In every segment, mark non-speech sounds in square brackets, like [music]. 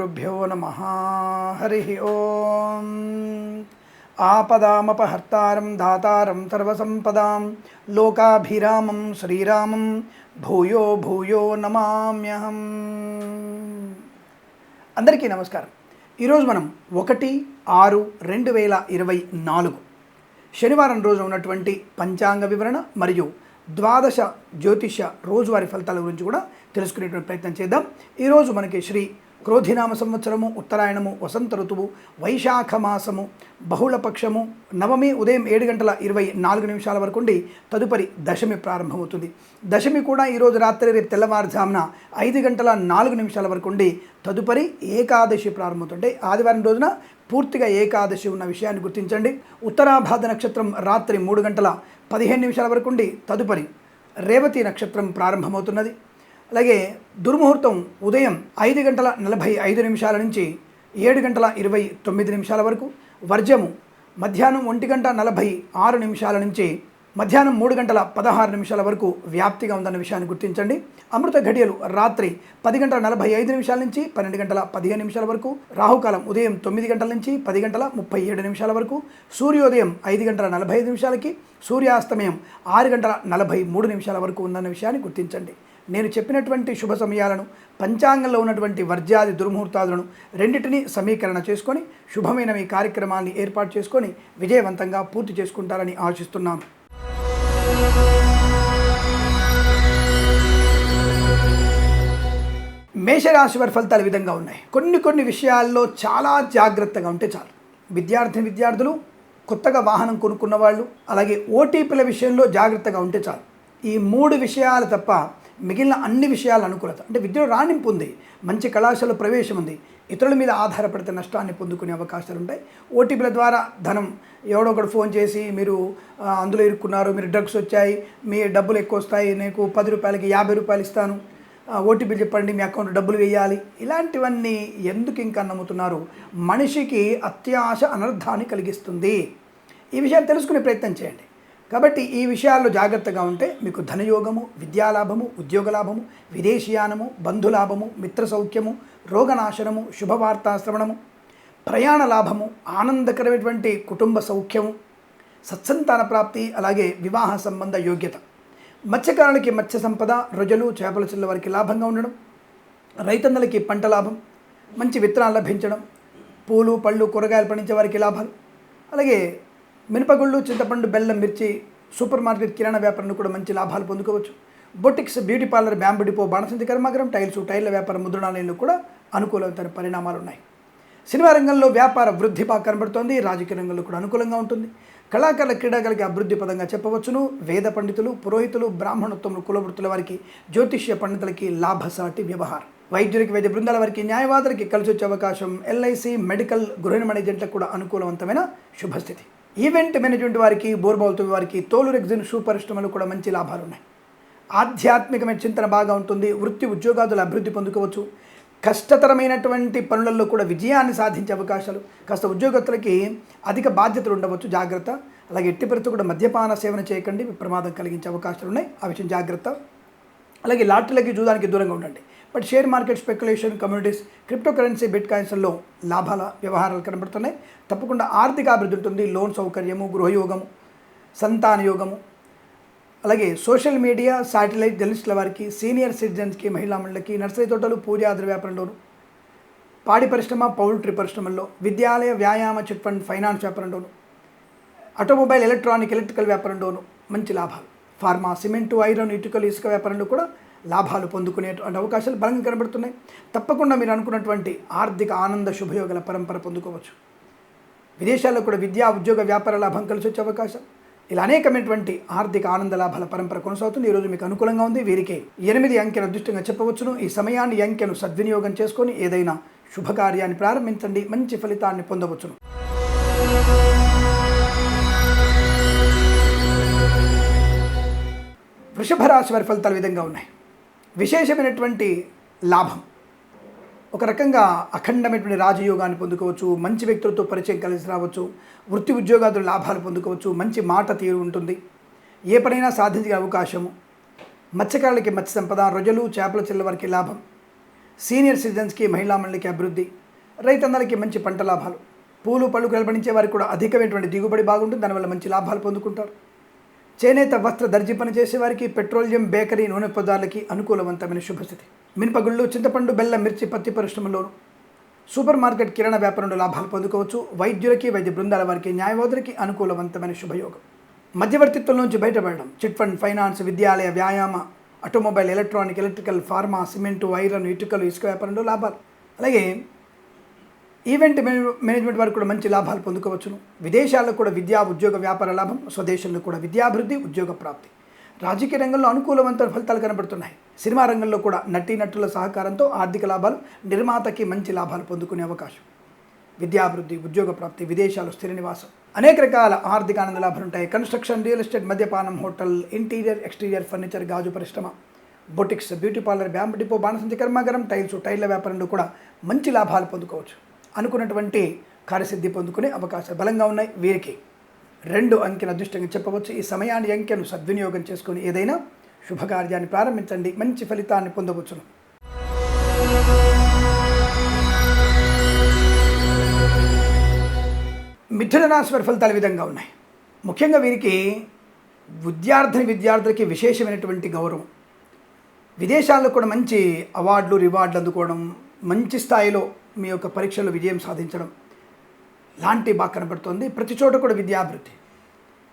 శ్రీగురుభ్యో నమ హరి ఓం ఆపదామపహర్తారం దాతారం సర్వసంపదాం లోకాభిరామం శ్రీరామం భూయో భూయో నమామ్యహం అందరికీ నమస్కారం. ఈరోజు మనం ఒకటి ఆరు రెండు వేల ఇరవై నాలుగు శనివారం రోజు ఉన్నటువంటి పంచాంగ వివరణ మరియు ద్వాదశ జ్యోతిష రోజువారి ఫలితాల గురించి కూడా తెలుసుకునేటువంటి ప్రయత్నం చేద్దాం. ఈరోజు మనకి శ్రీ క్రోధినామ సంవత్సరము ఉత్తరాయణము వసంత ఋతువు వైశాఖ మాసము బహుళపక్షము నవమి ఉదయం ఏడు గంటల ఇరవై నాలుగు నిమిషాల వరకు ఉండి తదుపరి దశమి ప్రారంభమవుతుంది. దశమి కూడా ఈరోజు రాత్రి రేపు తెల్లవారుజామున ఐదు గంటల నాలుగు నిమిషాల వరకు ఉండి తదుపరి ఏకాదశి ప్రారంభమవుతుంటే ఆదివారం రోజున పూర్తిగా ఏకాదశి ఉన్న విషయాన్ని గుర్తించండి. ఉత్తరాభాద నక్షత్రం రాత్రి మూడు గంటల పదిహేను నిమిషాల వరకు ఉండి తదుపరి రేవతి నక్షత్రం ప్రారంభమవుతున్నది. అలాగే దుర్ముహూర్తం ఉదయం ఐదు గంటల నలభై ఐదు నిమిషాల నుంచి ఏడు గంటల ఇరవై తొమ్మిది నిమిషాల వరకు వర్జము మధ్యాహ్నం ఒంటి గంట నలభై ఆరు నిమిషాల నుంచి మధ్యాహ్నం మూడు గంటల పదహారు నిమిషాల వరకు వ్యాప్తిగా ఉందన్న విషయాన్ని గుర్తించండి. అమృత ఘడియలు రాత్రి పది గంటల నలభై ఐదు నిమిషాల నుంచి పన్నెండు గంటల పదిహేను నిమిషాల వరకు రాహుకాలం ఉదయం తొమ్మిది గంటల నుంచి పది గంటల ముప్పై ఏడు నిమిషాల వరకు సూర్యోదయం ఐదు గంటల నలభై ఐదు నిమిషాలకి సూర్యాస్తమయం ఆరు గంటల నలభై మూడు నిమిషాల వరకు ఉందన్న విషయాన్ని గుర్తించండి. నేను చెప్పినటువంటి శుభ సమయాలను పంచాంగంలో ఉన్నటువంటి వర్జ్యాది దుర్ముహూర్తాలను రెండింటినీ సమీకరణ చేసుకొని శుభమైన మీ కార్యక్రమాన్ని ఏర్పాటు చేసుకొని విజయవంతంగా పూర్తి చేసుకుంటారని ఆశిస్తున్నాను. మేషరాశి వారి ఫలితాలు విధంగా ఉన్నాయి. కొన్ని కొన్ని విషయాల్లో చాలా జాగ్రత్తగా ఉంటే చాలు. విద్యార్థి విద్యార్థులు కొత్తగా వాహనం కొనుక్కున్న వాళ్ళు అలాగే ఓటీపీల విషయంలో జాగ్రత్తగా ఉంటే చాలు. ఈ మూడు విషయాలు తప్ప మిగిలిన అన్ని విషయాల అనుకూలత. అంటే విద్యలో రాణింపు ఉంది. మంచి కళాశాల ప్రవేశం ఉంది. ఇతరుల మీద ఆధారపడితే నష్టాన్ని పొందుకునే అవకాశాలు ఉంటాయి ఓటీపీల ద్వారా ధనం ఎవడో ఒకడు ఫోన్ చేసి మీరు అందులో ఇరుక్కున్నారు మీరు డ్రగ్స్ వచ్చాయి మీ డబ్బులు ఎక్కువ వస్తాయి నీకు పది రూపాయలకి యాభై రూపాయలు ఇస్తాను ఓటీపీలు చెప్పండి మీ అకౌంట్ డబ్బులు వేయాలి. ఇలాంటివన్నీ ఎందుకు ఇంకా నమ్ముతున్నారు? మనిషికి అత్యాశ అనర్థాన్ని కలిగిస్తుంది. ఈ విషయాన్ని తెలుసుకునే ప్రయత్నం చేయండి. కాబట్టి ఈ విషయాల్లో జాగ్రత్తగా ఉంటే మీకు ధనయోగము విద్యాలాభము ఉద్యోగ లాభము విదేశీయానము బంధులాభము మిత్ర సౌఖ్యము రోగనాశనము శుభవార్తాశ్రవణము ప్రయాణ లాభము ఆనందకరమైనటువంటి కుటుంబ సౌఖ్యము సత్సంతాన ప్రాప్తి అలాగే వివాహ సంబంధ యోగ్యత. మత్స్యకారులకి మత్స్య సంపద రొజలు చేపల చిల్ల వారికి లాభంగా ఉండడం రైతన్నలకి పంట లాభం మంచి విత్తనాలు లభించడం పూలు పళ్ళు కూరగాయలు పండించే వారికి లాభాలు అలాగే మినపగుళ్ళు చింతపండు బెల్లం మిర్చి సూపర్ మార్కెట్ కిరాణా వ్యాపారంలో కూడా మంచి లాభాలు పొందుకోవచ్చు. Boutiques beauty parlour bamboo depot బాణసంతి కర్మాగారం టైల్స్ టైర్ల వ్యాపారం ముద్రణాలయంలో కూడా అనుకూలమైన పరిణామాలు ఉన్నాయి. సినిమా రంగంలో వ్యాపార వృద్ధి బాగా కనబడుతోంది. రాజకీయ రంగంలో కూడా అనుకూలంగా ఉంటుంది. కళాకారుల క్రీడాకారులకి అభివృద్ధి పదంగా చెప్పవచ్చును. వేద పండితులు పురోహితులు బ్రాహ్మణోత్తములు కులవృత్తుల వారికి జ్యోతిష్య పండితులకి లాభసాటి వ్యవహారం. వైద్యులకి వైద్య బృందాల వారికి న్యాయవాదులకి కలిసి వచ్చే అవకాశం ఎల్ఐసి మెడికల్ గృహ నిర్మాణ ఏజెంట్లకు కూడా అనుకూలవంతమైన శుభస్థితి. ఈవెంట్ మేనేజ్మెంట్ వారికి బోర్బాల్తో వారికి తోలు రెగ్జిన్ షూ పరిశ్రమలు కూడా మంచి లాభాలు ఉన్నాయి. ఆధ్యాత్మికమైన చింతన బాగా ఉంటుంది. వృత్తి ఉద్యోగాదులు అభివృద్ధి పొందుకోవచ్చు. కష్టతరమైనటువంటి పనులలో కూడా విజయాన్ని సాధించే అవకాశాలు. కాస్త ఉద్యోగస్తులకి అధిక బాధ్యతలు ఉండవచ్చు. జాగ్రత్త. అలాగే ఎట్టి పరిస్థితి కూడా మద్యపాన సేవన చేయకండి. ప్రమాదం కలిగించే అవకాశాలు ఉన్నాయి. ఆ విషయం జాగ్రత్త. అలాగే లాటరీలకి జూదానికి దూరంగా ఉండండి. But share market speculation communities crypto currency bit కాయిన్స్లో లాభాల వ్యవహారాలు కనబడుతున్నాయి. తప్పకుండా ఆర్థిక అభివృద్ధి ఉంటుంది. లోన్ సౌకర్యము గృహయోగము సంతాన యోగము. అలాగే సోషల్ మీడియా శాటిలైట్ జర్నలిస్టుల వారికి సీనియర్ సిటిజన్స్కి మహిళా మండలికి నర్సరీ తోటలు పూజాద్ర వ్యాపారంలోను పాడి పరిశ్రమ పౌల్ట్రీ పరిశ్రమల్లో విద్యాలయ వ్యాయామ చిట్ ఫండ్ ఫైనాన్స్ వ్యాపారంలోను ఆటోమొబైల్ ఎలక్ట్రానిక్ ఎలక్ట్రికల్ వ్యాపారంలోను మంచి లాభాలు. ఫార్మా సిమెంటు ఐరన్ ఇటుకలు ఇసుక వ్యాపారంలో కూడా లాభాలు పొందుకునేటువంటి అవకాశాలు బలంగా కనబడుతున్నాయి. తప్పకుండా మీరు అనుకున్నటువంటి ఆర్థిక ఆనంద శుభయోగాల పరంపర పొందుకోవచ్చు. విదేశాల్లో కూడా విద్యా ఉద్యోగ వ్యాపార లాభం కలిసి వచ్చే అవకాశం. ఇలా అనేకమైనటువంటి ఆర్థిక ఆనంద లాభాల పరంపర కొనసాగుతుంది. ఈరోజు మీకు అనుకూలంగా ఉంది. వీరికి ఎనిమిది అంకెను అదృష్టంగా చెప్పవచ్చును. ఈ సమయాన్ని అంకెను సద్వినియోగం చేసుకొని ఏదైనా శుభకార్యాన్ని ప్రారంభించండి. మంచి ఫలితాన్ని పొందవచ్చును. వృషభ రాశి వారి ఫలితాలు విధంగా ఉన్నాయి. విశేషమైనటువంటి లాభం. ఒక రకంగా అఖండమైనటువంటి రాజయోగాన్ని పొందుకోవచ్చు మంచి వ్యక్తులతో పరిచయం కలిసి రావచ్చు వృత్తి ఉద్యోగాదులు లాభాలు పొందుకోవచ్చు మంచి మాట తీరు ఉంటుంది. ఏ పనైనా సాధించే అవకాశము. మత్స్యకారులకి మత్స్య సంపద రొజలు చేపల చిల్ల వారికి లాభం. సీనియర్ సిటిజన్స్కి మహిళా మండలికి అభివృద్ధి. రైతన్నలకి మంచి పంట లాభాలు. పూలు పళ్ళు కల్పడించే వారికి కూడా అధికమైనటువంటి దిగుబడి బాగుంటుంది. దానివల్ల మంచి లాభాలు పొందుకుంటారు. చేనేత వస్త్ర దర్జీ పని చేసేవారికి పెట్రోలియం బేకరీ నూనె పదార్థాలకి అనుకూలవంతమైన శుభస్థితి. మినపగుళ్ళు చింతపండు బెల్లం మిర్చి పత్తి పరిశ్రమలోను. సూపర్ మార్కెట్ కిరాణా వ్యాపారంలో లాభాలు పొందుకోవచ్చు. వైద్యులకి వైద్య బృందాల వారికి న్యాయవాదులకి అనుకూలవంతమైన శుభయోగం. మధ్యవర్తిత్వం నుంచి బయటపడడం. చిట్ ఫండ్ ఫైనాన్స్ విద్యాలయ వ్యాయామ automobile electronic electrical pharma cement iron ఇటుకలు ఇసుక వ్యాపారంలో లాభాలు. అలాగే ఈవెంట్ మేనేజ్మెంట్ వారికి కూడా మంచి లాభాలు పొందుకోవచ్చును. విదేశాల్లో కూడా విద్యా ఉద్యోగ వ్యాపార లాభం స్వదేశంలో కూడా విద్యాభివృద్ధి ఉద్యోగ ప్రాప్తి. రాజకీయ రంగంలో అనుకూలవంత ఫలితాలు కనబడుతున్నాయి. సినిమా రంగంలో కూడా నటీనటుల సహకారంతో ఆర్థిక లాభాలు నిర్మాతకి మంచి లాభాలు పొందుకునే అవకాశం. విద్యాభివృద్ధి ఉద్యోగ ప్రాప్తి విదేశాలు స్థిర నివాసం. అనేక రకాల ఆర్థిక ఆనంద లాభాలు ఉంటాయి. కన్స్ట్రక్షన్ రియల్ ఎస్టేట్ మద్యపానం హోటల్ ఇంటీరియర్ ఎక్స్టీరియర్ ఫర్నిచర్ గాజు పరిశ్రమ. Boutiques beauty parlour bamboo depot బాణసంచి కర్మాగారం టైల్స్ టైర్ల వ్యాపారంలో కూడా మంచి లాభాలు పొందుకోవచ్చు. అనుకున్నటువంటి కార్యసిద్ధి పొందుకునే అవకాశాలు బలంగా ఉన్నాయి. వీరికి రెండు అంకెను అదృష్టంగా చెప్పవచ్చు. ఈ సమయాన్ని అంకెను సద్వినియోగం చేసుకుని ఏదైనా శుభకార్యాన్ని ప్రారంభించండి. మంచి ఫలితాన్ని పొందవచ్చును. మిథున రాశి ఫలితాలు విధంగా ఉన్నాయి. ముఖ్యంగా వీరికి విద్యార్థిని విద్యార్థులకి విశేషమైనటువంటి గౌరవం. విదేశాల్లో కూడా మంచి అవార్డులు రివార్డులు అందుకోవడం మంచి స్థాయిలో మీ యొక్క పరీక్షల్లో విజయం సాధించడం. లాంటి బాగా కనబడుతుంది. ప్రతి చోట కూడా విద్యాభివృద్ధి.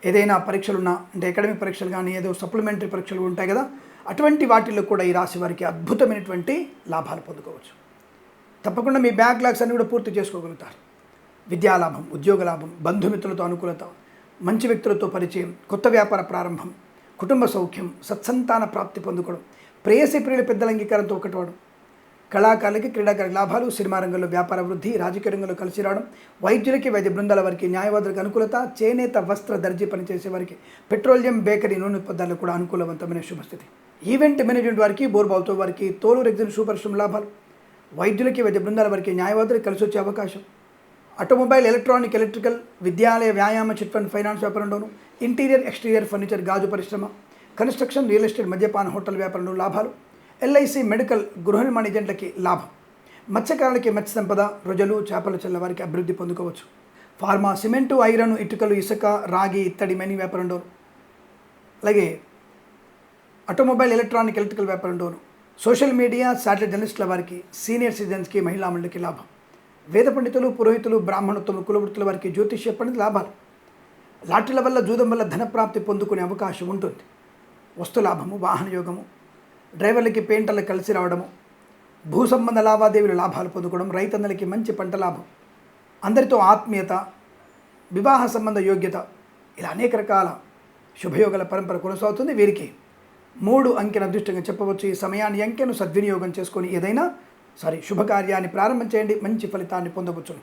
ఏదైనా పరీక్షలు ఉన్నా అంటే అకాడమిక్ పరీక్షలు కానీ ఏదో సప్లిమెంటరీ పరీక్షలు ఉంటాయి కదా అటువంటి వాటిల్లో కూడా ఈ రాశి వారికి అద్భుతమైనటువంటి లాభాలు పొందుకోవచ్చు. తప్పకుండా మీ బ్యాక్లాగ్స్ అన్ని కూడా పూర్తి చేసుకోగలుగుతారు. విద్యాలాభం ఉద్యోగ లాభం బంధుమిత్రులతో అనుకూలత మంచి వ్యక్తులతో పరిచయం కొత్త వ్యాపార ప్రారంభం కుటుంబ సౌఖ్యం సత్సంతాన ప్రాప్తి పొందుకోవడం ప్రేయసి ప్రియుల పెద్దల అంగీకారంతో ఒకటవడం కళాకారులకి క్రీడాకారి లాభాలు సినిమా రంగంలో వ్యాపార వృద్ధి రాజకీయ రంగంలో కలిసి రావడం వైద్యులకి వైద్య బృందాల వారికి న్యాయవాదులకు అనుకూలత చేనేత వస్త్ర దర్జీ పనిచేసే వారికి పెట్రోలియం బేకరీ నూనె ఉత్పత్తులకు కూడా అనుకూలవంతమైన శుభస్థితి. ఈవెంట్ మేనేజ్మెంట్ వారికి బోర్బాల్తో వారికి తోలు రెగ్జిన్ సూపర్శ్రమ లాభాలు. వైద్యులకి వైద్య బృందాల వారికి న్యాయవాదులకు కలిసి వచ్చే అవకాశం. ఆటోమొబైల్ ఎలక్ట్రానిక్ ఎలక్ట్రికల్ విద్యాలయ వ్యాయామ చిట్ ఫండ్ ఫైనాన్స్ వ్యాపారంలోను ఇంటీరియర్ ఎక్స్టీరియర్ ఫర్నిచర్ గాజు పరిశ్రమ కన్స్ట్రక్షన్ రియల్ ఎస్టేట్ మద్యపాన హోటల్ వ్యాపారంలో లాభాలు. ఎల్ఐసి మెడికల్ గృహ నిర్మాణ ఏజెంట్లకి లాభం. మత్స్యకారులకి మత్స్య సంపద రొజలు చేపల చల్లవారికి అభివృద్ధి పొందుకోవచ్చు. ఫార్మా సిమెంటు ఐరన్ ఇటుకలు ఇసుక రాగి ఇత్తడి మెని వ్యాపారం డోరు. అలాగే ఆటోమొబైల్ ఎలక్ట్రానిక్ ఎలక్ట్రికల్ వ్యాపారంలోను సోషల్ మీడియా శాటిలైట్ జర్నలిస్టుల వారికి సీనియర్ సిటిజన్స్కి మహిళా మండలికి లాభం. వేద పండితులు పురోహితులు బ్రాహ్మణత్వం కులవృత్తుల వారికి జ్యోతిష్య పండితులు లాభాలు. లాటరీల వల్ల జూదం వల్ల ధనప్రాప్తి పొందుకునే అవకాశం ఉంటుంది. వస్తు లాభము వాహన యోగము డ్రైవర్లకి పెయింటర్లకు కలిసి రావడము భూ సంబంధ లావాదేవీలు లాభాలు పొందుకోవడం రైతన్నలకి మంచి పంట లాభం అందరితో ఆత్మీయత వివాహ సంబంధ యోగ్యత ఇలా అనేక రకాల శుభయోగాల పరంపర కొనసాగుతుంది. వీరికి మూడు అంకెల అదృష్టంగా చెప్పవచ్చు. ఈ సమయాన్ని అంకెను సద్వినియోగం చేసుకొని ఏదైనా సారీ శుభకార్యాన్ని ప్రారంభం చేయండి. మంచి ఫలితాన్ని పొందవచ్చును.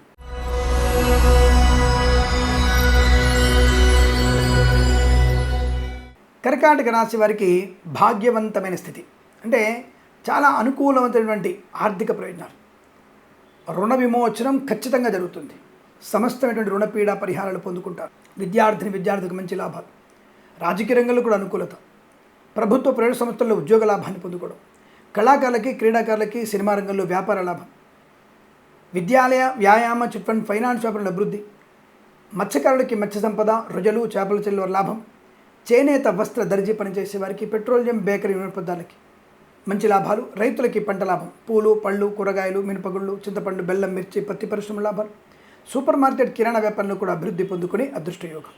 కర్కాటక రాశి వారికి భాగ్యవంతమైన స్థితి. అంటే చాలా అనుకూలమైనటువంటి ఆర్థిక ప్రయోజనాలు. రుణ విమోచనం ఖచ్చితంగా జరుగుతుంది. సమస్తమైనటువంటి రుణపీడ పరిహారాలు పొందుకుంటారు. విద్యార్థిని విద్యార్థికి మంచి లాభాలు. రాజకీయ రంగంలో కూడా అనుకూలత. ప్రభుత్వ ప్రైవేట్ సంస్థల్లో ఉద్యోగ లాభాన్ని పొందుకోవడం. కళాకారులకి క్రీడాకారులకి సినిమా రంగంలో వ్యాపార లాభం. విద్యాలయ వ్యాయామ చిట్ ఫండ్ ఫైనాన్స్ వ్యాపారంలో అభివృద్ధి. మత్స్యకారులకి మత్స్య సంపద రుజలు చేపల చెల్లువ లాభం. చేనేత వస్త్ర దర్జీ పనిచేసే వారికి పెట్రోలియం బేకరీ వినపదాలకి మంచి లాభాలు. రైతులకి పంట లాభం. పూలు పళ్ళు కూరగాయలు మినపగుళ్ళు చింతపండు బెల్లం మిర్చి పత్తి పరిశ్రమ లాభాలు. సూపర్ మార్కెట్ కిరాణా వ్యాపారంలో కూడా అభివృద్ధి పొందుకునే అదృష్టయోగం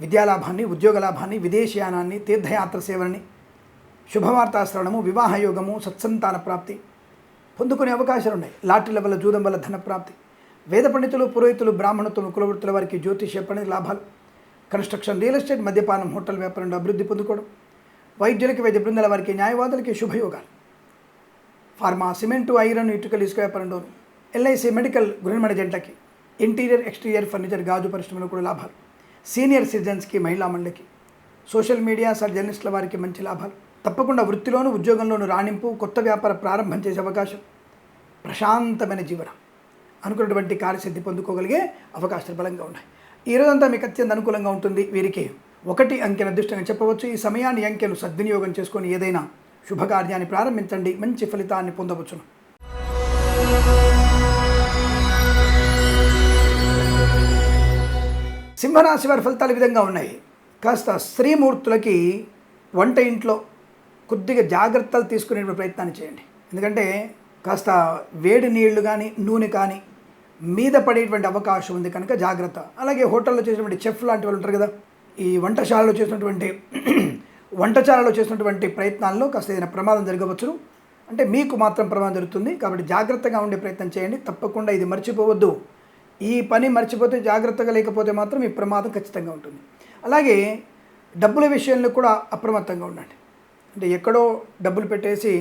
విద్యాలాభాన్ని ఉద్యోగ లాభాన్ని విదేశయానాన్ని తీర్థయాత్ర సేవలని శుభవార్తాశ్రవణము వివాహయోగము సత్సంతాన ప్రాప్తి పొందుకునే అవకాశాలు ఉన్నాయి లాటరీల వల్ల జూదం వల్ల ధన ప్రాప్తి. వేద పండితులు పురోహితులు బ్రాహ్మణుతులు కులవృత్తుల వారికి జ్యోతిష్య పండిత లాభాలు. కన్స్ట్రక్షన్ రియల్ ఎస్టేట్ మద్యపానం హోటల్ వ్యాపారంలో అభివృద్ధి పొందుకోవడం వైద్యులకి వైద్య బృందాల వారికి న్యాయవాదులకి శుభయోగాలు. ఫార్మా సిమెంటు ఐరన్ ఇటుకలు ఇసుక వ్యాపారంలోను ఎల్ఐసి మెడికల్ గృహనిర్మాణ జంటకి ఇంటీరియర్ ఎక్స్టీరియర్ ఫర్నిచర్ గాజు పరిశ్రమలో కూడా లాభాలు. సీనియర్ సిటిజన్స్కి మహిళా మండలికి సోషల్ మీడియా సార్ జర్నలిస్టుల వారికి మంచి లాభాలు. తప్పకుండా వృత్తిలోను ఉద్యోగంలోను రాణింపు కొత్త వ్యాపార ప్రారంభం చేసే అవకాశం. ప్రశాంతమైన జీవనం. అనుకున్నటువంటి కార్యసిద్ధి పొందుకోగలిగే అవకాశాలు బలంగా ఉన్నాయి. ఈ రోజంతా మీకు అత్యంత అనుకూలంగా ఉంటుంది. వీరికి ఒకటి అంకెను అదృష్టంగా చెప్పవచ్చు. ఈ సమయాన్ని అంకెను సద్వినియోగం చేసుకొని ఏదైనా శుభకార్యాన్ని ప్రారంభించండి. మంచి ఫలితాన్ని పొందవచ్చును. సింహరాశి వారి ఫలితాలు విధంగా ఉన్నాయి. కాస్త స్త్రీమూర్తులకి వంట ఇంట్లో కొద్దిగా జాగ్రత్తలు తీసుకునే ప్రయత్నాన్ని చేయండి. ఎందుకంటే కాస్త వేడి నీళ్ళు కానీ నూనె కానీ మీద పడేటువంటి అవకాశం ఉంది కనుక జాగ్రత్త. అలాగే హోటల్లో చేసినటువంటి చెఫ్ లాంటి వాళ్ళు ఉంటారు కదా ఈ వంటశాలలో చేసినటువంటి [clears throat] వంటశాలలో చేసినటువంటి ప్రయత్నాల్లో కాస్త ఏదైనా ప్రమాదం జరగవచ్చును. అంటే మీకు మాత్రం ప్రమాదం జరుగుతుంది. కాబట్టి జాగ్రత్తగా ఉండే ప్రయత్నం చేయండి. తప్పకుండా ఇది మర్చిపోవద్దు. ఈ పని మర్చిపోతే జాగ్రత్తగా లేకపోతే మాత్రం ఈ ప్రమాదం ఖచ్చితంగా ఉంటుంది. అలాగే డబ్బుల విషయంలో కూడా అప్రమత్తంగా ఉండండి. అంటే ఎక్కడో డబ్బులు పెట్టేసి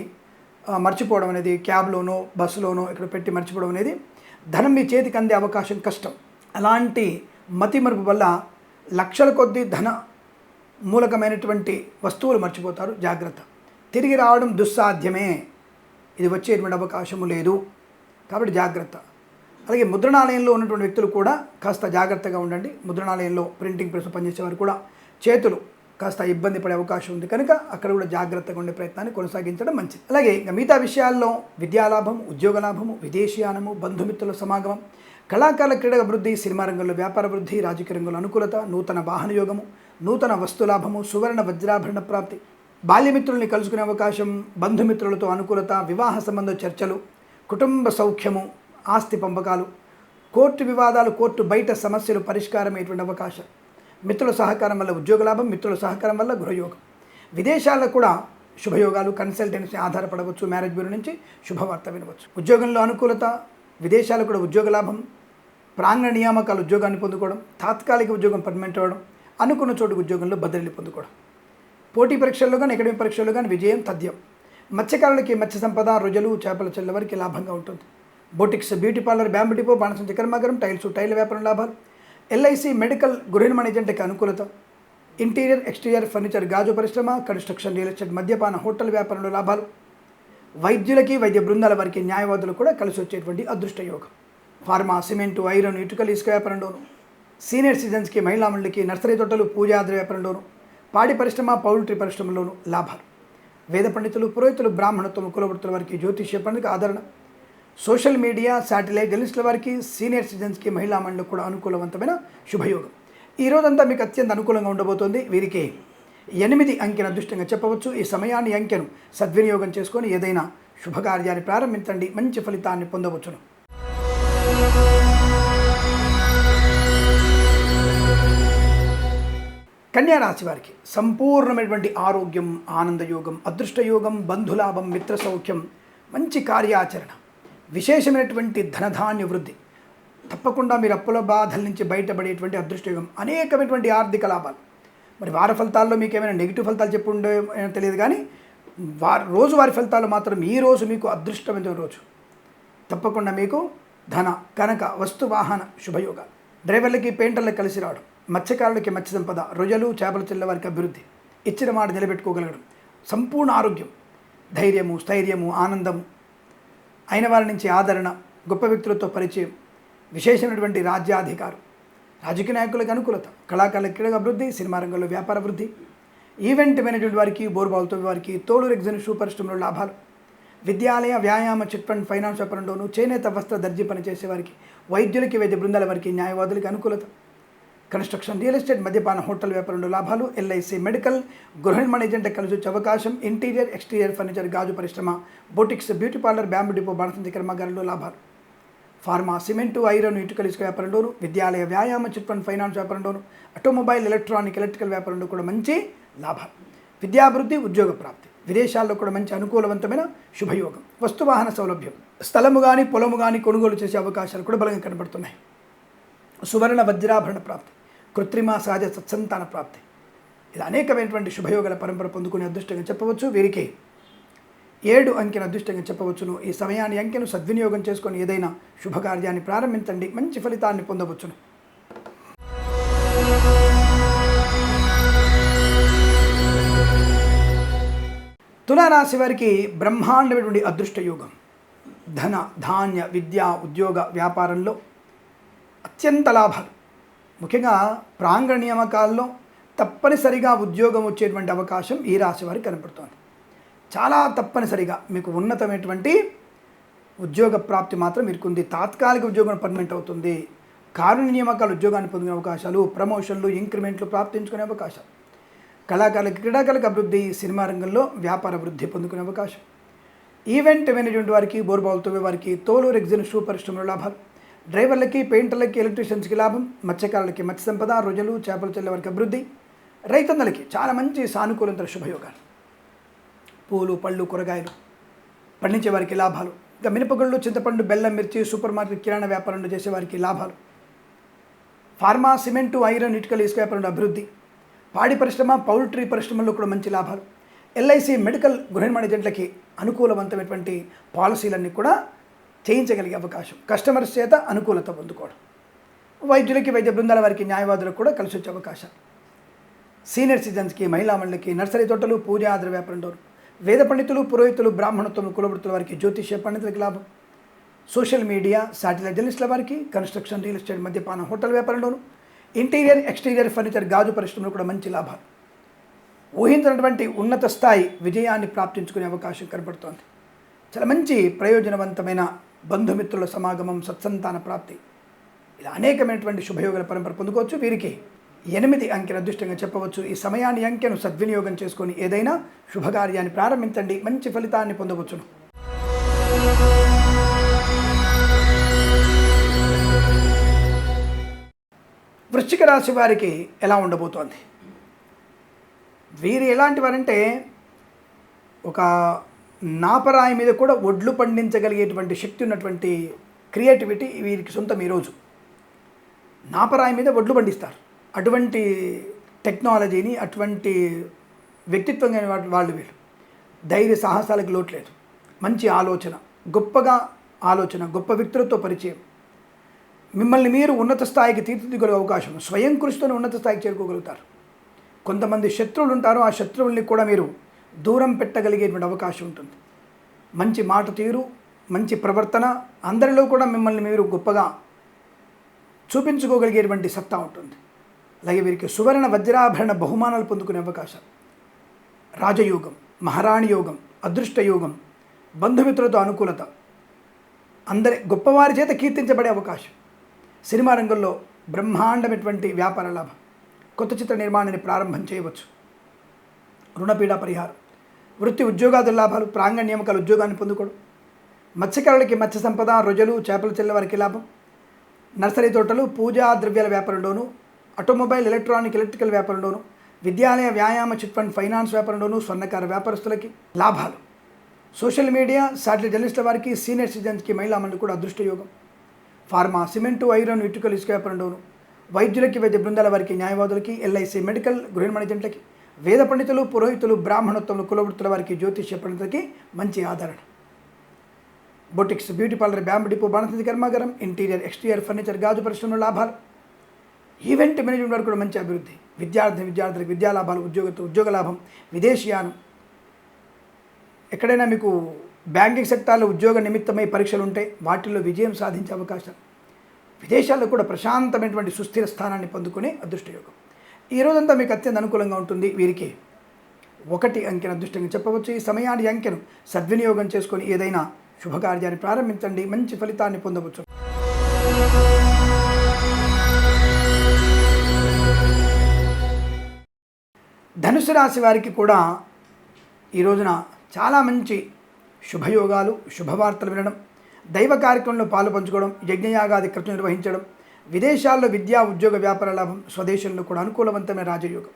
మర్చిపోవడం అనేది క్యాబ్లోనో బస్సులోనో ఇక్కడ పెట్టి మర్చిపోవడం అనేది ధనం మీ చేతికి అందే అవకాశం కష్టం. అలాంటి మతిమరుపు వల్ల లక్షల కొద్దీ ధన మూలకమైనటువంటి వస్తువులు మర్చిపోతారు. జాగ్రత్త. తిరిగి రావడం దుస్సాధ్యమే. ఇది వచ్చేటువంటి అవకాశము లేదు. కాబట్టి జాగ్రత్త. అలాగే ముద్రణాలయంలో ఉన్నటువంటి వ్యక్తులు కూడా కాస్త జాగ్రత్తగా ఉండండి. ముద్రణాలయంలో ప్రింటింగ్ ప్రెస్ పనిచేసేవారు కూడా. చేతులు కాస్త ఇబ్బంది పడే అవకాశం ఉంది. కనుక అక్కడ కూడా జాగ్రత్తగా ఉండే ప్రయత్నాన్ని కొనసాగించడం మంచిది. అలాగే మిగతా విషయాల్లో విద్యాలాభం ఉద్యోగ లాభము విదేశీయానము బంధుమిత్రుల సమాగమం కళాకారుల క్రీడ అభివృద్ధి సినిమా రంగంలో వ్యాపార వృద్ధి రాజకీయ రంగంలో అనుకూలత నూతన వాహనయోగము నూతన వస్తులాభము సువర్ణ వజ్రాభరణ ప్రాప్తి బాల్యమిత్రుల్ని కలుసుకునే అవకాశం బంధుమిత్రులతో అనుకూలత వివాహ సంబంధ చర్చలు కుటుంబ సౌఖ్యము ఆస్తి పంపకాలు కోర్టు వివాదాలు కోర్టు బయట సమస్యలు పరిష్కారమయ్యేటువంటి అవకాశం. మిత్రుల సహకారం వల్ల ఉద్యోగ లాభం మిత్రుల సహకారం వల్ల గృహయోగం. విదేశాల్లో కూడా శుభయోగాలు కన్సల్టెన్సీ ఆధారపడవచ్చు మ్యారేజ్ బ్యూరో నుంచి శుభవార్త వినవచ్చు. ఉద్యోగంలో అనుకూలత విదేశాల్లో కూడా ఉద్యోగ లాభం ప్రాంగణ నియామకాలు ఉద్యోగాన్ని పొందుకోవడం తాత్కాలిక ఉద్యోగం పర్మనెంట్ అవ్వడం అనుకున్న చోటు ఉద్యోగంలో బదిలీ పొందుకోవడం. పోటీ పరీక్షల్లో కానీ అకాడమిక్ పరీక్షల్లో కానీ విజయం తథ్యం. మత్స్యకారులకి మత్స్య సంపద రొజలు చేపల చెల్లవారికి లాభంగా ఉంటుంది. Boutiques beauty parlour bamboo depot బాణసంచి కర్మాగారం టైల్స్ టైల్ వ్యాపారం లాభాలు. ఎల్ఐసి మెడికల్ గృహ మేనేజెంట్కి అనుకూలత ఇంటీరియర్ ఎక్స్టీరియర్ ఫర్నిచర్ గాజు పరిశ్రమ కన్స్ట్రక్షన్ రియల్ ఎస్టేట్ మద్యపాన హోటల్ వ్యాపారంలో లాభాలు. వైద్యులకి వైద్య బృందాల వారికి న్యాయవాదులు కూడా కలిసి వచ్చేటువంటి అదృష్ట యోగం. ఫార్మా సిమెంటు ఐరన్ ఇటుకలు ఇసుక వ్యాపారంలోను సీనియర్ సిటిజన్స్కి మహిళా నర్సరీ తోటలు పూజాద్రి వ్యాపారంలోను పాడి పరిశ్రమ పౌల్ట్రీ పరిశ్రమలోను లాభాలు. వేద పండితులు పురోహితులు బ్రాహ్మణత్వం కులవృత్తుల వారికి జ్యోతిష్య పండుగ ఆదరణ. సోషల్ మీడియా శాటిలైట్ జర్నలిస్టుల వారికి సీనియర్ సిటిజన్స్కి మహిళా మండలికి కూడా అనుకూలవంతమైన శుభయోగం. ఈ రోజంతా మీకు అత్యంత అనుకూలంగా ఉండబోతోంది. వీరికి ఎనిమిది అంకెను అదృష్టంగా చెప్పవచ్చు. ఈ సమయాన్ని అంకెను సద్వినియోగం చేసుకొని ఏదైనా శుభకార్యాన్ని ప్రారంభించండి. మంచి ఫలితాన్ని పొందవచ్చును. కన్యా రాశి వారికి సంపూర్ణమైనటువంటి ఆరోగ్యం ఆనందయోగం అదృష్టయోగం బంధులాభం మిత్ర సౌఖ్యం మంచి కార్యాచరణ. విశేషమైనటువంటి ధనధాన్య వృద్ధి. తప్పకుండా మీరు అప్పుల బాధల నుంచి బయటపడేటువంటి అదృష్టయోగం. అనేకమైనటువంటి ఆర్థిక లాభాలు. మరి వార ఫలితాల్లో మీకు ఏమైనా నెగిటివ్ ఫలితాలు చెప్పి ఉండే తెలియదు కానీ వారి రోజువారి ఫలితాలు మాత్రం ఈ రోజు మీకు అదృష్టమైన రోజు. తప్పకుండా మీకు ధన కనక వస్తు వాహన శుభయోగ డ్రైవర్లకి పెయింటర్లకు కలిసి రావడం. మత్స్యకారులకి మత్స్య సంపద రొయ్యలు చేపలు చెల్ల వారికి అభివృద్ధి. ఇచ్చిన మాట నిలబెట్టుకోగలగడం. సంపూర్ణ ఆరోగ్యం. ధైర్యము స్థైర్యము ఆనందము అయిన వారి నుంచి ఆదరణ గొప్ప వ్యక్తులతో పరిచయం విశేషమైనటువంటి రాజ్యాధికారం రాజకీయ నాయకులకు అనుకూలత కళాకారుల క్రీడ అభివృద్ధి సినిమా రంగంలో వ్యాపార వృద్ధి ఈవెంట్ మేనేజ్మెంట్ వారికి బోర్బాల్తో వారికి తోలు ఎగ్జిన్ షూ పరిశ్రమలో లాభాలు విద్యాలయ వ్యాయామ చిట్ ఫండ్ ఫైనాన్స్ వ్యాపారంలోనూ చేనేత వస్త్ర దర్జీ పనిచేసే వారికి వైద్యులకి వైద్య బృందాల వారికి న్యాయవాదులకి అనుకూలత కన్స్ట్రక్షన్ రియల్ ఎస్టేట్ మద్యపాన హోటల్ వ్యాపారంలో లాభాలు ఎల్ఐసి మెడికల్ గృహ మేనేజెంట్ కలిసి వచ్చే అవకాశం ఇంటీరియర్ ఎక్స్టీరియర్ ఫర్నిచర్ గాజు పరిశ్రమ boutiques beauty parlour bamboo depot బాణసంచి కర్మాగారంలో లాభాలు. ఫార్మా సిమెంటు ఐరన్ ఇటుకల ఇసుక వ్యాపారంలోను విద్యాలయ వ్యాయామ చిట్ ఫండ్ ఫైనాన్స్ వ్యాపారంలోను ఆటోమొబైల్ ఎలక్ట్రానిక్ ఎలక్ట్రికల్ వ్యాపారంలో కూడా మంచి లాభాలు. విద్యాభివృద్ధి ఉద్యోగ ప్రాప్తి. విదేశాల్లో కూడా మంచి అనుకూలవంతమైన శుభయోగం. వస్తువాహన సౌలభ్యం. స్థలము కానీ పొలము కానీ కొనుగోలు చేసే అవకాశాలు కూడా బలంగా కనబడుతున్నాయి. సువర్ణ వజ్రాభరణ ప్రాప్తి. కృత్రిమ సహజ సత్సంతాన ప్రాప్తి. ఇలా అనేకమైనటువంటి శుభయోగాల పరంపర పొందుకునే అదృష్టంగా చెప్పవచ్చు. వీరికి ఏడు అంకెను అదృష్టంగా చెప్పవచ్చును. ఈ సమయాన్ని అంకెను సద్వినియోగం చేసుకొని ఏదైనా శుభకార్యాన్ని ప్రారంభించండి. మంచి ఫలితాన్ని పొందవచ్చును. తులారాశి వారికి బ్రహ్మాండమైనటువంటి అదృష్ట యోగం. ధన ధాన్య విద్య ఉద్యోగ వ్యాపారంలో అత్యంత లాభాలు. ముఖ్యంగా ప్రాంగణ నియామకాల్లో తప్పనిసరిగా ఉద్యోగం వచ్చేటువంటి అవకాశం ఈ రాశి వారికి కనపడుతోంది. చాలా తప్పనిసరిగా మీకు ఉన్నతమైనటువంటి ఉద్యోగ ప్రాప్తి మాత్రం మీకు ఉంది తాత్కాలిక ఉద్యోగం పర్మనెంట్ అవుతుంది. కారుణ్య నియామకాలు ఉద్యోగాన్ని పొందుకునే అవకాశాలు ప్రమోషన్లు ఇంక్రిమెంట్లు ప్రాప్తించుకునే అవకాశాలు. కళాకారులకు క్రీడాకారులకు అభివృద్ధి సినిమా రంగంలో వ్యాపార అభివృద్ధి పొందుకునే అవకాశం. ఈవెంట్ మేనేజ్మెంట్ వారికి బోర్బావులతో వారికి తోలు రెగ్జిన్ షూ పరిశ్రమలో లాభాలు. డ్రైవర్లకి పెయింటర్లకి ఎలక్ట్రీషియన్స్కి లాభం మత్స్యకారులకి మత్స్య సంపద రొయ్యలు చేపలు చెల్లె వారికి అభివృద్ధి రైతన్నలకి చాలా మంచి సానుకూలంత శుభయోగాలు. పూలు పళ్ళు కూరగాయలు పండించే వారికి లాభాలు. ఇంకా మినపగుళ్ళు చింతపండు బెల్లం మిర్చి సూపర్ మార్కెట్ కిరాణా వ్యాపారంలో చేసే వారికి లాభాలు. ఫార్మా సిమెంటు ఐరన్ ఇటుకలు ఇసుక వ్యాపారంలో అభివృద్ధి. పాడి పరిశ్రమ పౌల్ట్రీ పరిశ్రమల్లో కూడా మంచి లాభాలు. ఎల్ఐసి మెడికల్ గృహ నిర్మాణ ఏజెంట్లకి అనుకూలవంతమైనటువంటి పాలసీలన్నీ కూడా చేయించగలిగే అవకాశం. కస్టమర్స్ చేత అనుకూలత పొందుకోవడం. వైద్యులకి వైద్య బృందాల వారికి న్యాయవాదులకు కూడా కలిసి వచ్చే అవకాశం. సీనియర్ సిటిజన్స్కి మహిళా మండలికి నర్సరీ తోటలు పూజా ఆదర వ్యాపారంలోను వేద పండితులు పురోహితులు బ్రాహ్మణత్వం కులవృత్తుల వారికి జ్యోతిష్య పండితులకి లాభం. సోషల్ మీడియా శాటిలైట్ జర్నలిస్టుల వారికి కన్స్ట్రక్షన్ రియల్ ఎస్టేట్ మద్యపాన హోటల్ వ్యాపారంలోను ఇంటీరియర్ ఎక్స్టీరియర్ ఫర్నిచర్ గాజు పరిశ్రమలో కూడా మంచి లాభాలు. ఊహించినటువంటి ఉన్నత స్థాయి విజయాన్ని ప్రాప్తించుకునే అవకాశం కనబడుతోంది చాలా మంచి ప్రయోజనవంతమైన బంధుమిత్రుల సమాగమం సత్సంతాన ప్రాప్తి. ఇలా అనేకమైనటువంటి శుభయోగాల పరంపర పొందుకోవచ్చు. వీరికి ఎనిమిది అంకెను అదృష్టంగా చెప్పవచ్చు. ఈ సమయాన్ని అంకెను సద్వినియోగం చేసుకొని ఏదైనా శుభకార్యాన్ని ప్రారంభించండి. మంచి ఫలితాన్ని పొందవచ్చును. వృశ్చిక రాశి వారికి ఎలా ఉండబోతోంది? వీరు ఎలాంటి వారంటే ఒక నాపరాయి మీద కూడా ఒడ్లు పండించగలిగేటువంటి శక్తి ఉన్నటువంటి క్రియేటివిటీ వీరికి సొంతం ఈరోజు. నాపరాయి మీద ఒడ్లు పండిస్తారు. అటువంటి టెక్నాలజీని అటువంటి వ్యక్తిత్వం కలిగిన వాళ్ళు వీళ్ళు. ధైర్య సాహసాలకు లోట్లేదు. మంచి ఆలోచన గొప్పగా ఆలోచన గొప్ప వ్యక్తులతో పరిచయం. మిమ్మల్ని మీరు ఉన్నత స్థాయికి తీర్చిదిద్దుకునే అవకాశం స్వయం కృషితోనే ఉన్నత స్థాయికి చేరుకోగలుగుతారు. కొంతమంది శత్రువులు ఉంటారు ఆ శత్రువుల్ని కూడా మీరు దూరం పెట్టగలిగేటువంటి అవకాశం ఉంటుంది. మంచి మాట తీరు మంచి ప్రవర్తన అందరిలో కూడా మిమ్మల్ని మీరు గొప్పగా చూపించుకోగలిగేటువంటి సత్తా ఉంటుంది. అలాగే వీరికి సువర్ణ వజ్రాభరణ బహుమానాలు పొందుకునే అవకాశం. రాజయోగం మహారాణి యోగం అదృష్ట యోగం బంధుమిత్రులతో అనుకూలత అందరి గొప్పవారి చేత కీర్తించబడే అవకాశం. సినిమా రంగంలో బ్రహ్మాండమైనటువంటి వ్యాపార లాభం. కొత్త చిత్ర నిర్మాణాన్ని ప్రారంభం చేయవచ్చు. రుణపీడ పరిహారం. వృత్తి ఉద్యోగాదుల లాభాలు ప్రాంగణ నియామకాల ఉద్యోగాన్ని పొందుకోవడం. మత్స్యకారులకి మత్స్య సంపద రొజలు చేపలు చెల్లె వారికి లాభం. నర్సరీ తోటలు పూజా ద్రవ్యాల వ్యాపారంలోను ఆటోమొబైల్ ఎలక్ట్రానిక్ ఎలక్ట్రికల్ వ్యాపారంలోను విద్యాలయ వ్యాయామ చిట్ ఫండ్ ఫైనాన్స్ వ్యాపారంలోను స్వర్ణకార వ్యాపారస్తులకి లాభాలు. సోషల్ మీడియా శాటిలైట్ జర్నలిస్టుల వారికి సీనియర్ సిటిజన్స్కి మహిళా మండలి కూడా అదృష్టయోగం. ఫార్మా సిమెంటు ఐరన్ ఇటుకలు ఇసుక వ్యాపారంలోను వైద్యులకి వైద్య బృందాల వారికి న్యాయవాదులకి ఎల్ఐసి మెడికల్ గృహ నిర్మాణ వేద పండితులు పురోహితులు బ్రాహ్మణోత్తములు కులవృత్తుల వారికి జ్యోతిష్య పండితులకి మంచి ఆదరణ. Boutiques beauty parlour bamboo depot బాణసతి కర్మాగారం ఇంటీరియర్ ఎక్స్టీరియర్ ఫర్నిచర్ గాజు పరిశ్రమలో లాభాలు. ఈవెంట్ మేనేజ్మెంట్ వరకు కూడా మంచి అభివృద్ధి. విద్యార్థి విద్యార్థులకు విద్యా లాభాలు ఉద్యోగతో ఉద్యోగ లాభం విదేశీయానం. ఎక్కడైనా మీకు బ్యాంకింగ్ సెక్టార్లో ఉద్యోగ నిమిత్తమై పరీక్షలు ఉంటే వాటిల్లో విజయం సాధించే అవకాశం. విదేశాల్లో కూడా ప్రశాంతమైనటువంటి సుస్థిర స్థానాన్ని పొందుకునే అదృష్టయోగం. ఈ రోజంతా మీకు అత్యంత అనుకూలంగా ఉంటుంది వీరికి. ఒకటి అంకెన అదృష్టంగా చెప్పవచ్చు. ఈ సమయాన్ని అంకెను సద్వినియోగం చేసుకొని ఏదైనా శుభకార్యాన్ని ప్రారంభించండి. మంచి ఫలితాన్ని పొందవచ్చు. ధనుసు రాశి వారికి కూడా ఈ రోజున చాలా మంచి శుభయోగాలు శుభవార్తలు వినడం దైవ కార్యక్రమంలో పాలు పంచుకోవడం యజ్ఞయాగాది ఖర్చు నిర్వహించడం విదేశాల్లో విద్యా ఉద్యోగ వ్యాపార లాభం స్వదేశంలో కూడా అనుకూలవంతమైన రాజయోగం.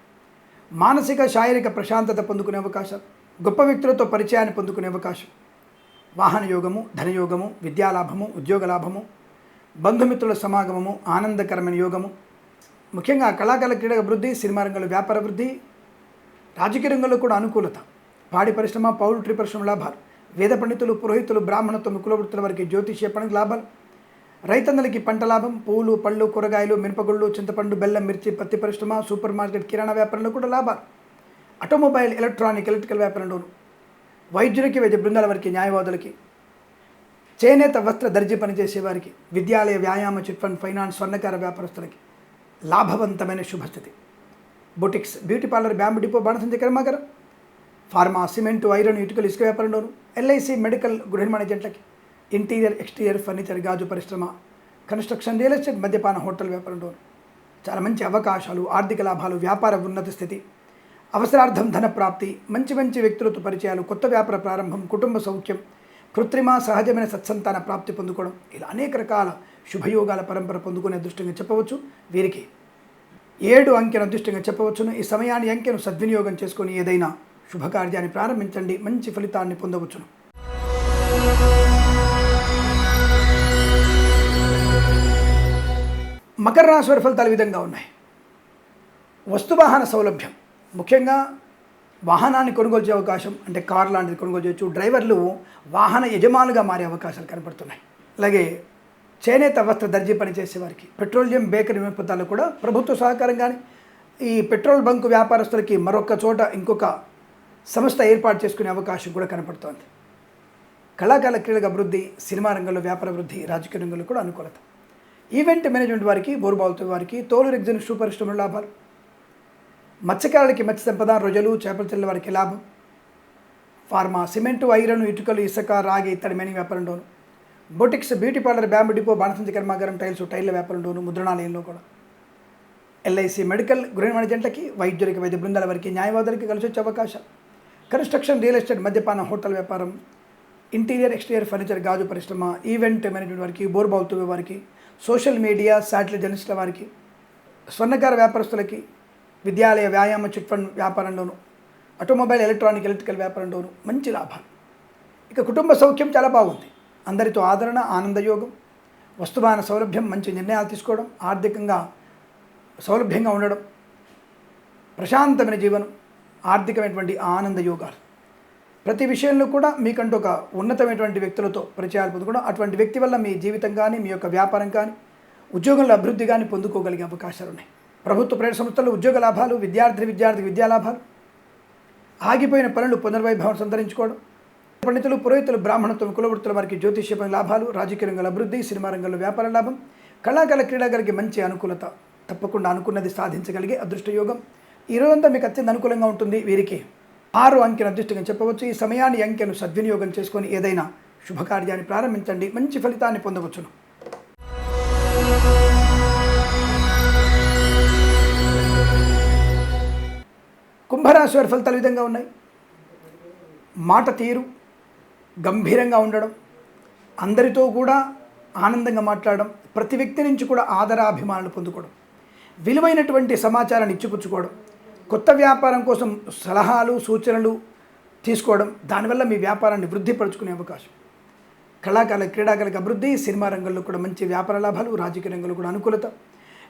మానసిక శారీరక ప్రశాంతత పొందుకునే అవకాశం గొప్ప వ్యక్తులతో పరిచయాన్ని పొందుకునే అవకాశం. వాహన యోగము ధనయోగము విద్యాలాభము ఉద్యోగ లాభము బంధుమిత్రుల సమాగమము ఆనందకరమైన యోగము. ముఖ్యంగా కళాకళ క్రీడా అభివృద్ధి సినిమా రంగంలో వ్యాపార వృద్ధి రాజకీయ రంగంలో కూడా అనుకూలత. పాడి పరిశ్రమ పౌల్ట్రీ పరిశ్రమ లాభాలు. వేద పండితులు పురోహితులు బ్రాహ్మణత్వం కులవృత్తుల వారికి జ్యోతిష్య పనికి లాభాలు. రైతన్నలకి పంట లాభం పూలు పళ్ళు కూరగాయలు మినపగుళ్ళు చింతపండు బెల్లం మిర్చి పత్తి పరిశ్రమ సూపర్ మార్కెట్ కిరాణా వ్యాపారంలో కూడా లాభాలు. ఆటోమొబైల్ ఎలక్ట్రానిక్ ఎలక్ట్రికల్ వ్యాపారంలోను. వైద్యులకి వైద్య బృందాల వారికి న్యాయవాదులకి చేనేత వస్త్ర దర్జీ పనిచేసే వారికి విద్యాలయ వ్యాయామ చిట్ ఫండ్ ఫైనాన్స్ స్వర్ణకార వ్యాపారస్తులకి లాభవంతమైన శుభస్థితి. Boutiques beauty parlour bamboo depot బాణసంచ కర్మాగారం ఫార్మా సిమెంటు ఐరన్ ఇటుకలు ఇసుక వ్యాపారంలోను ఎల్ఐసి మెడికల్ గృహ మేనేజెంట్లకి ఇంటీరియర్ ఎక్స్టీరియర్ ఫర్నిచర్ గాజు పరిశ్రమ కన్స్ట్రక్షన్ రియల్ ఎస్టేట్ మద్యపాన హోటల్ వ్యాపారంలో చాలా మంచి అవకాశాలు ఆర్థిక లాభాలు వ్యాపార ఉన్నత స్థితి అవసరార్థం ధన ప్రాప్తి మంచి మంచి వ్యక్తులతో పరిచయాలు కొత్త వ్యాపార ప్రారంభం కుటుంబ సౌఖ్యం కృత్రిమ సహజమైన సత్సంతాన ప్రాప్తి పొందుకోవడం ఇలా అనేక రకాల శుభయోగాల పరంపర పొందుకునే అదృష్టంగా చెప్పవచ్చు వీరికి. ఏడు అంకెను అదృష్టంగా చెప్పవచ్చును. ఈ సమయాన్ని అంకెను సద్వినియోగం చేసుకొని ఏదైనా శుభకార్యాన్ని ప్రారంభించండి. మంచి ఫలితాన్ని పొందవచ్చును. మకర రాశి వారి ఫలితాలు విధంగా ఉన్నాయి. వస్తువాహన సౌలభ్యం. ముఖ్యంగా వాహనాన్ని కొనుగోలు చేసే అవకాశం అంటే కార్ లాంటిది కొనుగోలు చేయొచ్చు. డ్రైవర్లు వాహన యజమానుగా మారే అవకాశాలు కనపడుతున్నాయి. అలాగే చేనేత వస్త్ర దర్జీ పనిచేసే వారికి పెట్రోలియం బేకరీ వినపదాలు కూడా ప్రభుత్వ సహకారం కానీ ఈ పెట్రోల్ బంకు వ్యాపారస్తులకి మరొక చోట ఇంకొక సంస్థ ఏర్పాటు చేసుకునే అవకాశం కూడా కనపడుతోంది. కళాకాల క్రీడల అభివృద్ధి సినిమా రంగంలో వ్యాపార అభివృద్ధి రాజకీయ రంగంలో కూడా అనుకూలత. ఈవెంట్ మేనేజ్మెంట్ వారికి బోరుబావుతో వారికి తోలు రెగ్జిన్ షూ పరిశ్రమల లాభాలు. మత్స్యకారులకి మత్స్య సంపద రొజలు చేపల చెల్లెల వారికి లాభం. ఫార్మా సిమెంటు ఐరన్ ఇటుకలు ఇసుక రాగి ఇత్తడి మేని వ్యాపారంలోను boutiques beauty parlour bamboo depot బాణసంచి కర్మాగారం టైల్స్ టైర్ల వ్యాపారంలోను ముద్రణాలయంలో కూడా. ఎల్ఐసి మెడికల్ గృహ మేనేజెంట్లకి వైద్యులకి వైద్య బృందాల వారికి న్యాయవాదులకి కలిసి వచ్చే అవకాశం. కన్స్ట్రక్షన్ రియల్ ఎస్టేట్ మద్యపాన హోటల్ వ్యాపారం ఇంటీరియర్ ఎక్స్టీరియర్ ఫర్నిచర్ గాజు పరిశ్రమ ఈవెంట్ మేనేజ్మెంట్ వారికి బోర్బావుతు వారికి సోషల్ మీడియా శాటిలైట్ జర్నలిస్టుల వారికి స్వర్ణకార వ్యాపారస్తులకి విద్యాలయ వ్యాయామ చిట్ ఫండ్ వ్యాపారంలోనూ ఆటోమొబైల్ ఎలక్ట్రానిక్ ఎలక్ట్రికల్ వ్యాపారంలోనూ మంచి లాభాలు. ఇక కుటుంబ సౌఖ్యం చాలా బాగుంది. అందరితో ఆదరణ ఆనందయోగం వస్తువాన సౌలభ్యం మంచి నిర్ణయాలు తీసుకోవడం ఆర్థికంగా సౌలభ్యంగా ఉండడం ప్రశాంతమైన జీవనం ఆర్థికమైనటువంటి ఆనంద యోగాలు ప్రతి విషయంలో కూడా మీకంటూ ఒక ఉన్నతమైనటువంటి వ్యక్తులతో పరిచయాలు పొందుకోవడం అటువంటి వ్యక్తి వల్ల మీ జీవితం కానీ మీ యొక్క వ్యాపారం కానీ ఉద్యోగంలో అభివృద్ధి కానీ పొందుకోగలిగే అవకాశాలు ఉన్నాయి. ప్రభుత్వ ప్రైవేట్ సంస్థల్లో ఉద్యోగ లాభాలు విద్యార్థి విద్యార్థి విద్యా లాభాలు ఆగిపోయిన పనులు పునర్వైభవం సంతరించుకోవడం పండితులు పురోహితులు బ్రాహ్మణత్వం కులవృత్తుల వారికి జ్యోతిష్యమైన లాభాలు రాజకీయ రంగంలో అభివృద్ధి సినిమా రంగంలో వ్యాపార లాభం కళాకాల క్రీడాకారికి మంచి అనుకూలత తప్పకుండా అనుకున్నది సాధించగలిగే అదృష్టయోగం. ఈ రోజంతా మీకు అత్యంత అనుకూలంగా ఉంటుంది వీరికి. ఆరు అంకెను అదృష్టంగా చెప్పవచ్చు. ఈ సమయాన్ని అంకెను సద్వినియోగం చేసుకొని ఏదైనా శుభకార్యాన్ని ప్రారంభించండి. మంచి ఫలితాన్ని పొందవచ్చును. కుంభరాశి వారి ఫలితాలు విధంగా ఉన్నాయి? మాట తీరు గంభీరంగా ఉండడం అందరితో కూడా ఆనందంగా మాట్లాడడం ప్రతి వ్యక్తి నుంచి కూడా ఆదరాభిమానాలు పొందుకోవడం విలువైనటువంటి సమాచారాన్ని ఇచ్చిపుచ్చుకోవడం కొత్త వ్యాపారం కోసం సలహాలు సూచనలు తీసుకోవడం దానివల్ల మీ వ్యాపారాన్ని వృద్ధిపరుచుకునే అవకాశం. కళాకాల క్రీడాకారులకు అభివృద్ధి సినిమా రంగంలో కూడా మంచి వ్యాపార లాభాలు రాజకీయ రంగంలో కూడా అనుకూలత.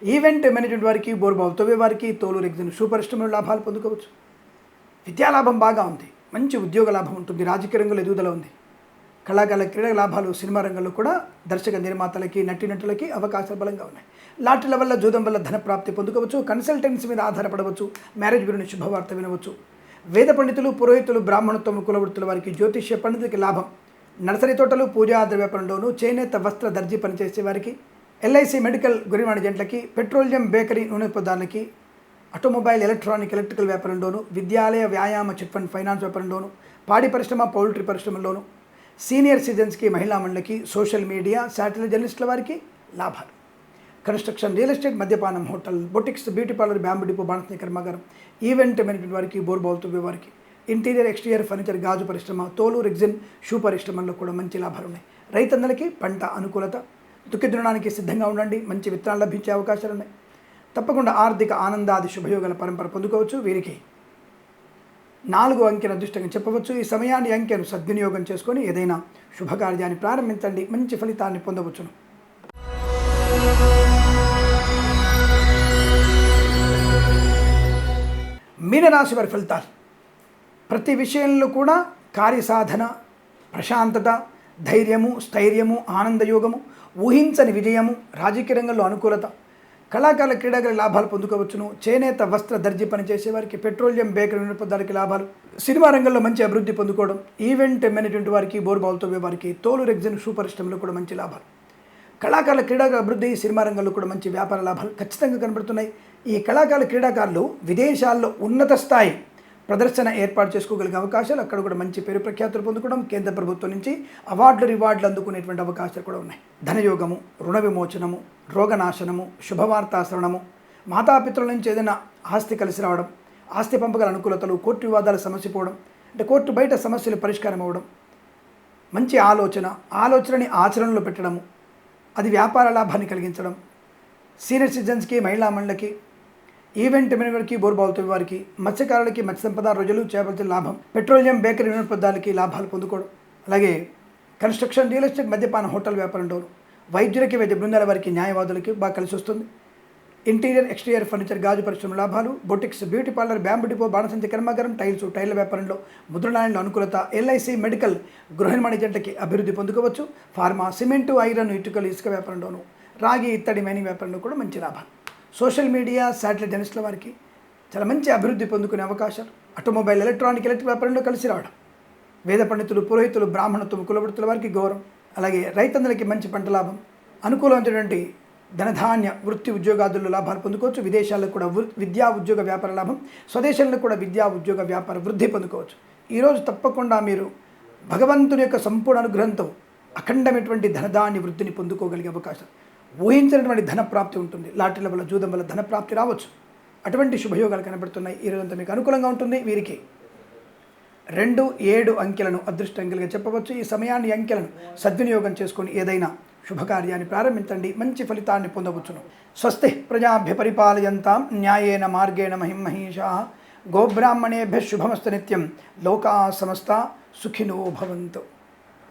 ఈవెంట్ మేనేజ్మెంట్ వారికి బోర్బావు తవ్వే వారికి తోలు రెగ్జిన్ షూ లాభాలు పొందుకోవచ్చు. విద్యాలాభం బాగా ఉంది. మంచి ఉద్యోగ లాభం ఉంటుంది. రాజకీయ రంగంలో ఎదుగుదల ఉంది. కళాకాల క్రీడా లాభాలు సినిమా రంగంలో కూడా దర్శక నిర్మాతలకి నటీనటులకి అవకాశాలు బలంగా ఉన్నాయి. లాటరీల వల్ల జూదం వల్ల ధన ప్రాప్తి పొందుకోవచ్చు. కన్సల్టెన్సీ మీద ఆధారపడవచ్చు. మ్యారేజ్ గురించి శుభవార్త వినవచ్చు. వేద పండితులు పురోహితులు బ్రాహ్మణత్వం కులవృత్తుల వారికి జ్యోతిష్య పండితులకి లాభం. నర్సరీ తోటలు పూజా పనుల్లోనూ చేనేత వస్త్ర దర్జీ పనిచేసే వారికి ఎల్ఐసి మెడికల్ గురి మేనేజెంట్లకి పెట్రోలియం బేకరీ నూనె పదార్థాలకి ఆటోమొబైల్ ఎలక్ట్రానిక్ ఎలక్ట్రికల్ వ్యాపారంలోను విద్యాలయ వ్యాయామ చిట్ ఫండ్ ఫైనాన్స్ వ్యాపారంలోను పాడి పరిశ్రమ పౌల్ట్రీ పరిశ్రమలోను సీనియర్ సిటిజన్స్కి మహిళా మండలికి సోషల్ మీడియా శాటిలైట్ జర్నలిస్టుల వారికి లాభాలు. కన్స్ట్రక్షన్ రియల్ ఎస్టేట్ మద్యపానం hotel boutiques beauty parlour bamboo depot బాణస్ని కర్మాగారం ఈవెంట్ మేనేజ్మెంట్ వారికి బోర్బాల్ తువ్వే వారికి ఇంటీరియర్ ఎక్స్టీరియర్ ఫర్నిచర్ గాజు పరిశ్రమ తోలు రెగ్జిన్ షూ పరిశ్రమల్లో కూడా మంచి లాభాలు ఉన్నాయి. రైతన్నలకి పంట అనుకూలత దుఃఖిదునడానికి సిద్ధంగా ఉండండి మంచి విత్తనాలు లభించే అవకాశాలు ఉన్నాయి. తప్పకుండా ఆర్థిక ఆనందాది శుభయోగాల పరంపర పొందుకోవచ్చు. వీరికి నాలుగు అంకెను అదృష్టంగా చెప్పవచ్చు. ఈ సమయాన్ని అంకెను సద్వినియోగం చేసుకొని ఏదైనా శుభకార్యాన్ని ప్రారంభించండి. మంచి ఫలితాన్ని పొందవచ్చును. మీనరాశి వారి ఫలితాలు. ప్రతి విషయంలో కూడా కార్యసాధన ప్రశాంతత ధైర్యము స్థైర్యము ఆనందయోగము ఊహించని విజయము రాజకీయ రంగంలో అనుకూలత కళాకాల క్రీడాకారుల లాభాలు పొందుకోవచ్చును. చేనేత వస్త్ర దర్జీ పనిచేసే వారికి పెట్రోలియం బేకరీ వినియోగదారులకి లాభాలు. సినిమా రంగంలో మంచి అభివృద్ధి పొందుకోవడం ఈవెంట్ మేనేజ్మెంట్ వారికి బోర్బాల్తో వారికి తోలు రెగ్జిన్ షూ పరిశ్రమలో కూడా మంచి లాభాలు. కళాకారుల క్రీడాకారుల అభివృద్ధి సినిమా రంగంలో కూడా మంచి వ్యాపార లాభాలు ఖచ్చితంగా కనబడుతున్నాయి. ఈ కళాకారుల క్రీడాకారులు విదేశాల్లో ఉన్నత స్థాయి ప్రదర్శన ఏర్పాటు చేసుకోగలిగే అవకాశాలు అక్కడ కూడా మంచి పేరు ప్రఖ్యాతులు పొందుకోవడం కేంద్ర ప్రభుత్వం నుంచి అవార్డులు రివార్డులు అందుకునేటువంటి అవకాశాలు కూడా ఉన్నాయి. ధనయోగము రుణ విమోచనము రోగనాశనము శుభవార్తాశ్రవణము మాతాపితృల నుంచి ఏదైనా ఆస్తి కలిసి రావడం ఆస్తి పంపగల అనుకూలతలు కోర్టు వివాదాలు సమస్య పోవడం అంటే కోర్టు బయట సమస్యలు పరిష్కారం అవ్వడం మంచి ఆలోచన ఆలోచనని ఆచరణలో పెట్టడము అది వ్యాపార లాభాన్ని కలిగించడం సీనియర్ సిటిజన్స్కి మహిళా మండలకి ఈవెంట్ మేనేజర్కి బోర్బావుతో వారికి మత్స్యకారులకి మత్స్య సంపద రోజులు చేపలతో లాభం పెట్రోలియం బేకరీ వినోదాలకి లాభాలు పొందుకోవడం అలాగే కన్స్ట్రక్షన్ రియల్ ఎస్టేట్ మద్యపాన హోటల్ వ్యాపారం వైద్యులకి వైద్య బృందాల వారికి న్యాయవాదులకి బాగా కలిసి వస్తుంది. ఇంటీరియర్ ఎక్స్టీరియర్ ఫర్నిచర్ గాజు పరిశ్రమ లాభాలు boutiques beauty parlour bamboo depot బాణసంచ కర్మాగారం టైల్స్ టైర్ల వ్యాపారంలో ముద్రణాయంలో అనుకూలత ఎల్ఐసి మెడికల్ గృహ నిర్మాణ జంటకి అభివృద్ధి పొందుకోవచ్చు. ఫార్మా సిమెంటు ఐరన్ ఇటుకలు ఇసుక వ్యాపారంలోను రాగి ఇత్తడి మైనింగ్ వ్యాపారంలో కూడా మంచి లాభాలు. సోషల్ మీడియా శాటిలైట్ జర్నలిస్టుల వారికి చాలా మంచి అభివృద్ధి పొందుకునే అవకాశాలు. ఆటోమొబైల్ ఎలక్ట్రానిక్ ఎలక్ట్రిక్ వ్యాపారంలో కలిసి రావడం. వేద పండితులు పురోహితులు బ్రాహ్మణత్వం కులవృత్తుల వారికి గౌరవం. అలాగే రైతందులకి మంచి పంట లాభం. అనుకూలమైనటువంటి ధనధాన్య వృత్తి ఉద్యోగాదుల్లో లాభాలు పొందుకోవచ్చు. విదేశాల్లో కూడా విద్యా ఉద్యోగ వ్యాపార లాభం. స్వదేశంలో కూడా విద్యా ఉద్యోగ వ్యాపార వృద్ధి పొందుకోవచ్చు. ఈరోజు తప్పకుండా మీరు భగవంతుని యొక్క సంపూర్ణ అనుగ్రహంతో అఖండమైనటువంటి ధనధాన్య వృద్ధిని పొందుకోగలిగే అవకాశం. ఊహించినటువంటి ధనప్రాప్తి ఉంటుంది. లాటరీల వల్ల జూదం వల్ల ధనప్రాప్తి రావచ్చు. అటువంటి శుభయోగాలు కనబడుతున్నాయి. ఈ రోజంతా మీకు అనుకూలంగా ఉంటుంది వీరికి. రెండు ఏడు అంకెలను అదృష్ట అంకెలుగా చెప్పవచ్చు. ఈ సమయాన్ని అంకెలను సద్వినియోగం చేసుకొని ఏదైనా శుభకార్యాన్ని ప్రారంభించండి. మంచి ఫలితాన్ని పొందవచ్చును. స్వస్తి ప్రజాభ్య పరిపాలయంతాం. న్యాయేన మార్గేణ మహిం మహిషా. గోబ్రాహ్మణేభ్య శుభమస్తు నిత్యం. లోకా సమస్త సుఖినో భవంతు.